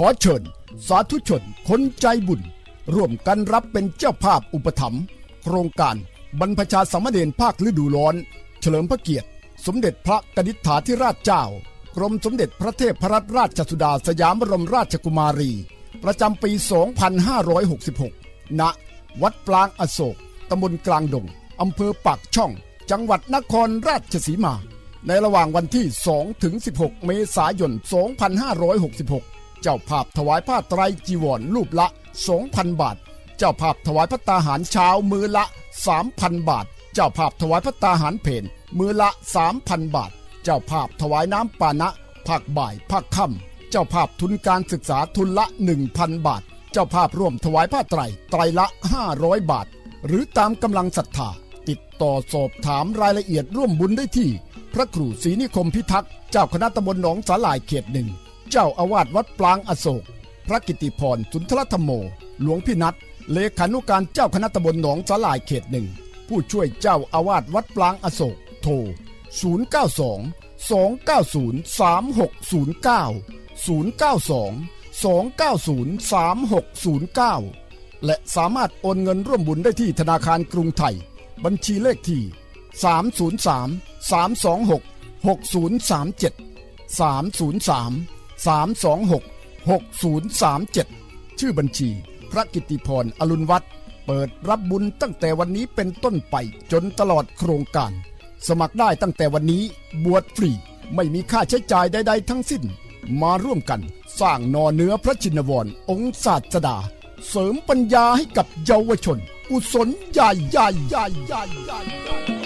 ขอเชิญ สาธุชน คนใจบุญ ร่วมกันรับเป็นเจ้าภาพอุปถัมภ์โครงการบรรพชาสามเณรภาคฤดูร้อน เฉลิมพระเกียรติ สมเด็จพระกนิษฐาธิราชเจ้า กรมสมเด็จพระเทพรัตนราชสุดาสยามบรมราชกุมารี ประจำปี 2566 ณ วัดปลางอโศกตำบลกลางดงอำเภอปากช่อง จังหวัดนครราชสีมา ในระหว่างวันที่ 2 ถึง 16 เมษายน 2566 เจ้าภาพถวายผ้าไตรจีวรรูปละ 2,000 บาท เจ้าภาพถวายพระตาหารเช้ามือละ 3,000 บาท เจ้าภาพถวายพระตาหารเพนมือละ 3,000 บาท เจ้าภาพถวายน้ำปานะภาคบ่ายภาคค่ำเจ้าภาพทุนการศึกษาทุนละ 1,000 บาท เจ้าภาพร่วมถวายผ้าไตรไตรละ 500 บาท หรือตามกำลังศรัทธาติดต่อสอบถามรายละเอียดร่วมบุญได้ที่ พระครูศรีนิคมพิทักษ์เจ้าคณะตำบลหนองสาหลายเขตหนึ่ง เจ้าอาวาสวัดปลางอโศก พระกิติพรสุนทรธรรมโม หลวงพี่นัทเลขานุการเจ้าคณะตำบลหนองสาหลายเขตหนึ่ง ผู้ช่วยเจ้าอาวาสวัดปลางอโศก โทร 092 290 3609 092 290 3609 และสามารถโอนเงินร่วมบุญได้ที่ธนาคารกรุงไทย บัญชีเลขที่ 303 326 6037 303 326 6037 ชื่อบัญชี พระกิติพรอรุณวัฒน์เปิดรับบุญตั้งแต่วันนี้เป็นต้นไปจนตลอดโครงการ สมัครได้ตั้งแต่วันนี้บวชฟรี ไม่มีค่าใช้จ่ายใด ๆ ทั้งสิ้น มาร่วมกันสร้างนอเนื้อพระชินวร องค์ศาสดา เสริมปัญญาให้กับเยาวชน กุศลใหญ่ใหญ่ใหญ่ใหญ่ใหญ่